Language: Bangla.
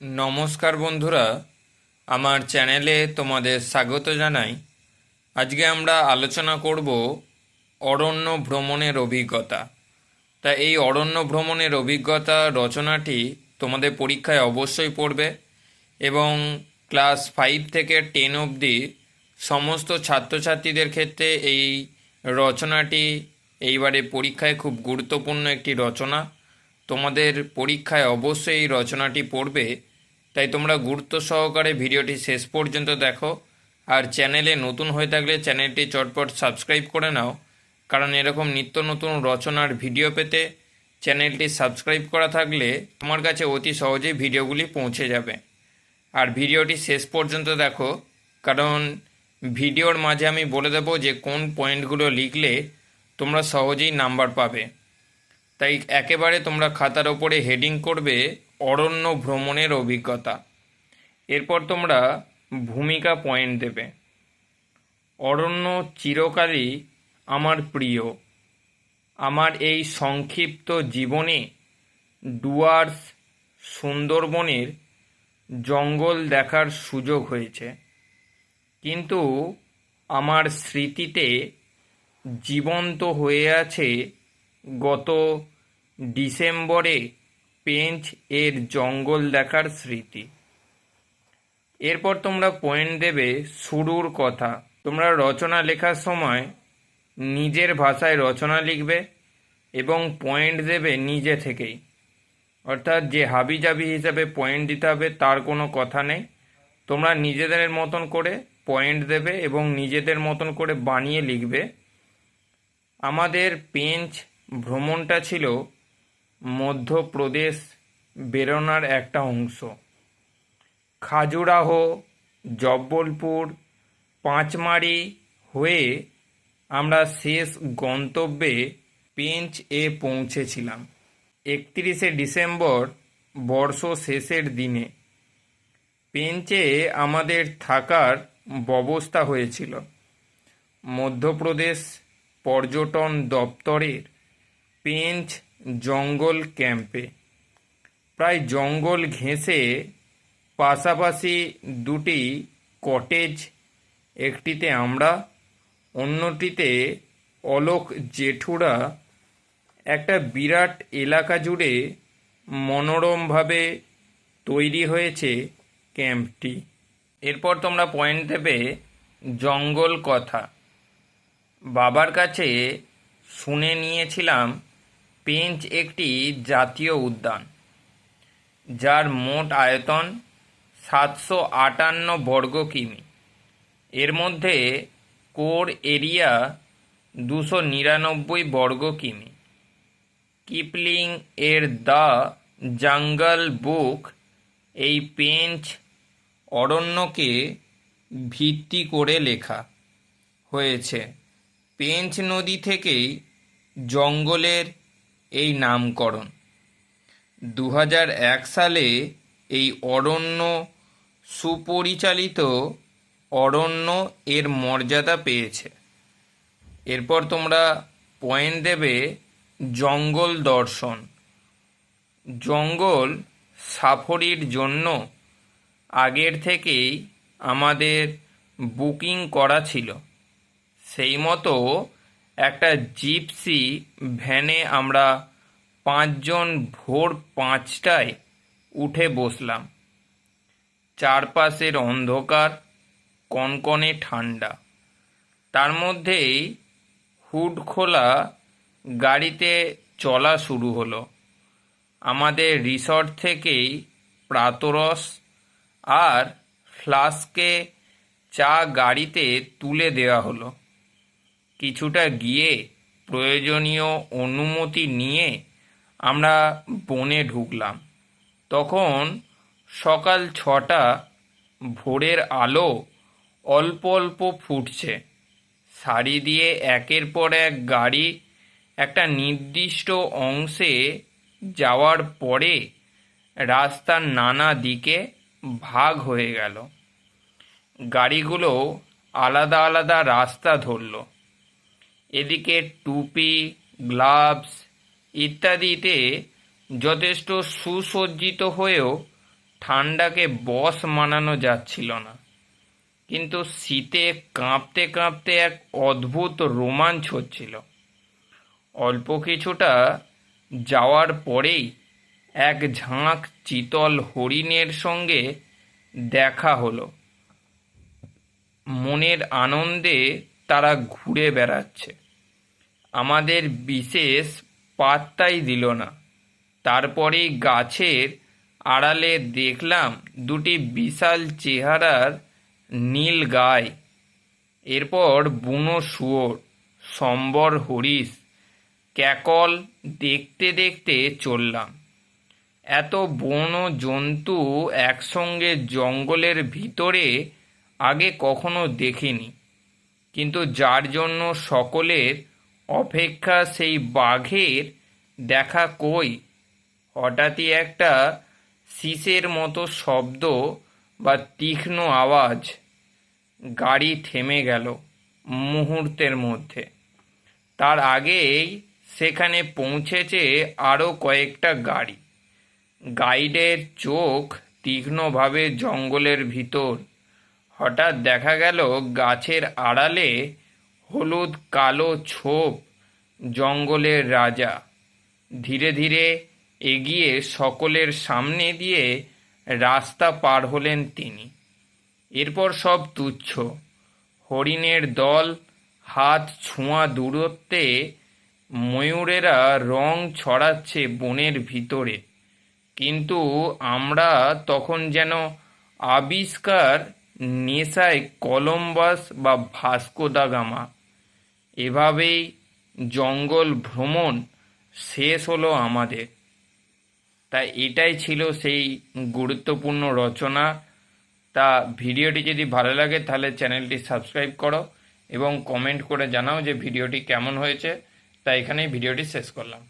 নমস্কার বন্ধুরা, আমার চ্যানেলে তোমাদের স্বাগত জানাই। আজকে আমরা আলোচনা করব অরণ্য ভ্রমণের অভিজ্ঞতা। তা এই অরণ্য ভ্রমণের অভিজ্ঞতা রচনাটি তোমাদের পরীক্ষায় অবশ্যই পড়বে এবং ক্লাস ফাইভ থেকে টেন অবধি সমস্ত ছাত্রছাত্রীদের ক্ষেত্রে এই রচনাটি এইবারে পরীক্ষায় খুব গুরুত্বপূর্ণ একটি রচনা। তোমাদের পরীক্ষায় অবশ্যই এই রচনাটি পড়বে তাই তোমরা গুরুত্ব সহকারে ভিডিওটি শেষ পর্যন্ত দেখো। আর চ্যানেলে নতুন হয়ে থাকলে চ্যানেলটি চটপট সাবস্ক্রাইব করে নাও। কারণ এরকম নিত্য নতুন রচনার ভিডিও পেতে চ্যানেলটি সাবস্ক্রাইব করা থাকলে তোমার কাছে অতি সহজেই ভিডিওগুলি পৌঁছে যাবে। আর ভিডিওটি শেষ পর্যন্ত দেখো, কারণ ভিডিওর মাঝে আমি বলে দেবো যে কোন পয়েন্টগুলো লিখলে তোমরা সহজেই নাম্বার পাবে। তাই একেবারে তোমরা খাতার ওপরে হেডিং করবে অরণ্য ভ্রমণের অভিজ্ঞতা। এরপর তোমরা ভূমিকা পয়েন্ট দেবে। অরণ্য চিরকালই আমার প্রিয়। আমার এই সংক্ষিপ্ত জীবনে ডুয়ার্স সুন্দরবনের জঙ্গল দেখার সুযোগ হয়েছে। কিন্তু আমার স্মৃতিতে জীবন্ত হয়ে আছে গত ডিসেম্বরে পেঞ্চ এর জঙ্গল দেখার স্মৃতি। এরপর তোমরা পয়েন্ট দেবে শুরুর কথা। তোমরা রচনা লেখার সময় নিজের ভাষায় রচনা লিখবে এবং পয়েন্ট দেবে নিজে থেকেই। অর্থাৎ যে হাবিজাবি হিসাবে পয়েন্ট দিতে হবে তার কোনো কথা নেই। তোমরা নিজেদের মতন করে পয়েন্ট দেবে এবং নিজেদের মতন করে বানিয়ে লিখবে। আমাদের পেঞ্চ ভ্রমণটা ছিল মধ্যপ্রদেশ বেরোনার একটা অংশ। খাজুরাহো, জব্বলপুর, পাঁচমারি হয়ে আমরা শেষ গন্তব্যে পেঞ্চ এ পৌঁছেছিলাম। একত্রিশে ডিসেম্বর বর্ষ শেষের দিনে। পেঞ্চে আমাদের থাকার ব্যবস্থা হয়েছিল। মধ্যপ্রদেশ পর্যটন দপ্তরের পেঞ্চ জঙ্গল ক্যাম্পে। প্রায় জঙ্গল ঘেঁষে পাশাপাশি দুটি কটেজ, একটিতে আমরা, অন্যটিতে অলোক জেঠুরা। একটা বিরাট এলাকা জুড়ে মনোরমভাবে তৈরি হয়েছে ক্যাম্পটি। এরপর তোমরা পয়েন্ট দেবে জঙ্গল কথা। বাবার কাছে শুনে নিয়েছিলাম পেঞ্চ একটি জাতীয় উদ্যান, যার মোট আয়তন সাতশো আটান্ন বর্গ কিমি। এর মধ্যে কোর এরিয়া দুশো নিরানব্বই বর্গ কিমি। কিপলিং এর দ্য জাঙ্গল বুক এই পেঞ্চ অরণ্যকে ভিত্তি করে লেখা হয়েছে। পেঞ্চ নদী থেকেই জঙ্গলের এই নামকরণ। দু সালে এই অরণ্য সুপরিচালিত অরণ্য এর মর্যাদা পেয়েছে। এরপর তোমরা পয়েন্ট দেবে জঙ্গল দর্শন। জঙ্গল সাফরির জন্য আগের থেকেই আমাদের বুকিং করা ছিল। সেই মতো একটা জিপসি ভ্যানে আমরা পাঁচজন ভোর পাঁচটায় উঠে বসলাম। চারপাশের অন্ধকার, কনকনে ঠান্ডা। তার মধ্যেই হুড খোলা গাড়িতে চলা শুরু হলো। আমাদের রিসর্ট থেকেই প্রাতরস আর ফ্লাস্কে চা গাড়িতে তুলে দেওয়া হলো। কিছুটা গিয়ে প্রয়োজনীয় অনুমতি নিয়ে আমরা বনে ঢুকলাম। তখন সকাল ছটা, ভোরের আলো অল্প অল্প ফুটছে। সারি দিয়ে একের পর এক গাড়ি একটা নির্দিষ্ট অংশে যাওয়ার পরে রাস্তার নানা দিকে ভাগ হয়ে গেল। গাড়িগুলো আলাদা আলাদা রাস্তা ধরলো। এদিকে টুপি, গ্লাভস ইত্যাদিতে যথেষ্ট সুসজ্জিত হয়েও ঠান্ডাকে বস মানানো যাচ্ছিল না। কিন্তু শীতে কাঁপতে কাঁপতে এক অদ্ভুত রোমাঞ্চ হচ্ছিল। অল্প কিছুটা যাওয়ার পরেই এক ঝাঁক চিতল হরিণের সঙ্গে দেখা হলো। মনের আনন্দে তারা ঘুরে বেড়াচ্ছে। আমাদের বিশেষ পাত্তাই দিল না। তারপরেই গাছের আড়ালে দেখলাম দুটি বিশাল চেহারার নীল গায়। এরপর বুনো শুয়োর, সম্বর হরিশ, ক্যাকল দেখতে দেখতে চললাম। এত বন জন্তু একসঙ্গে জঙ্গলের ভিতরে আগে কখনো দেখিনি। কিন্তু যার জন্য সকলের অপেক্ষা সেই বাঘের দেখা কই? হঠাৎই একটা শীষের মতো শব্দ বা তীক্ষ্ণ আওয়াজ গাড়ি থেমে গেল মুহূর্তের মধ্যে। তার আগেই সেখানে পৌঁছেছে আরও কয়েকটা গাড়ি। গাইডের চোখ তীক্ষ্ণভাবে জঙ্গলের ভিতর। হঠাৎ দেখা গেল গাছের আড়ালে হলুদ কালো ছোপ জঙ্গলের রাজা। ধীরে ধীরে এগিয়ে সকলের সামনে দিয়ে রাস্তা পার হলেন তিনি। এরপর সব তুচ্ছ। হরিণের দল, হাত ছোঁয়া দূরত্বে, ময়ূরেরা রং ছড়াচ্ছে বনের ভিতরে। কিন্তু আমরা তখন যেন আবিষ্কার নেশায় কলম্বাস বা ভাস্কো দা গামা এভাবেই জঙ্গল ভ্রমণ শেষ হলো আমাদের। তাই এটাই ছিল সেই গুরুত্বপূর্ণ রচনা। তা ভিডিওটি যদি ভালো লাগে তাহলে চ্যানেলটি সাবস্ক্রাইব করো এবং কমেন্ট করে জানাও যে ভিডিওটি কেমন হয়েছে। তা এখানেই ভিডিওটি শেষ করলাম।